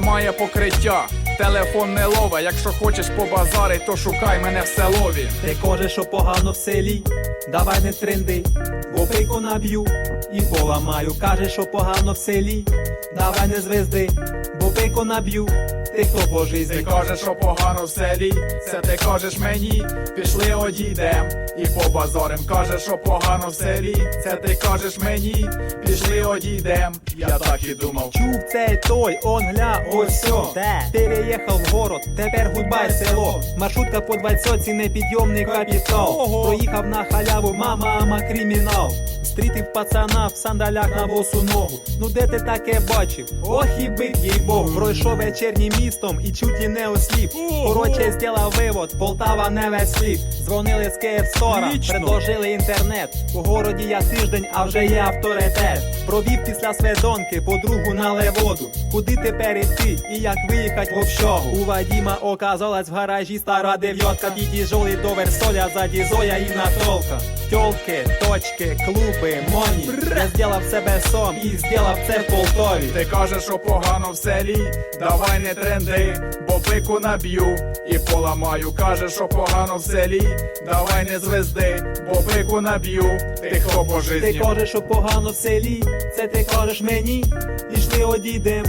немає покриття. Телефон не лове, якщо хочеш побазарить, то шукай мене в селові. Ти кажеш, що погано в селі, давай не тренди, бо пику наб'ю і поламаю. Кажеш, що погано в селі, давай не звезди, бо пику наб'ю, ти хто по Ти житті. кажеш, що погано в селі, це ти кажеш мені, пішли одійдем і побазарим. Кажеш, що погано в селі, це ти кажеш мені, пішли одійдем. Я так і думав. Чув цей той, он гля, ось сьо. Де? Переїхав в город, тепер гудбай село. Маршрутка по двадцятці, непідйомний капітал. Проїхав на халяву, мама, ама кримінал. Стрітив пацана в сандалях на босу ногу. Ну де ти таке бачив? Ох і бик, їй бог. Пройшов вечірнім містом і чуть і не осліп. Короче, зробив вивод, Полтава не весь світ. Дзвонили з Київстора, предложили інтернет. У городі я тиждень, а вже є авторитет. Провів після сведонки подругу на леводу. Куди тепер іти і як виїхать в общагу? У Вадіма оказалась в гаражі стара дев'ятка. Під'їжджали до Версоля, ззаді Зоя і Натолка. Тьолки, точки, клуби, моні. Я зробив себе сом і зробив це в Полтові. Ти кажеш, що погано в селі, давай не тренди, бо пику наб'ю і поламаю. Кажеш, що погано в селі, давай не звезди, бо пику наб'ю. Ти хто по Ти кажеш, що погано в селі, це ти кажеш мені, пішли одійдем.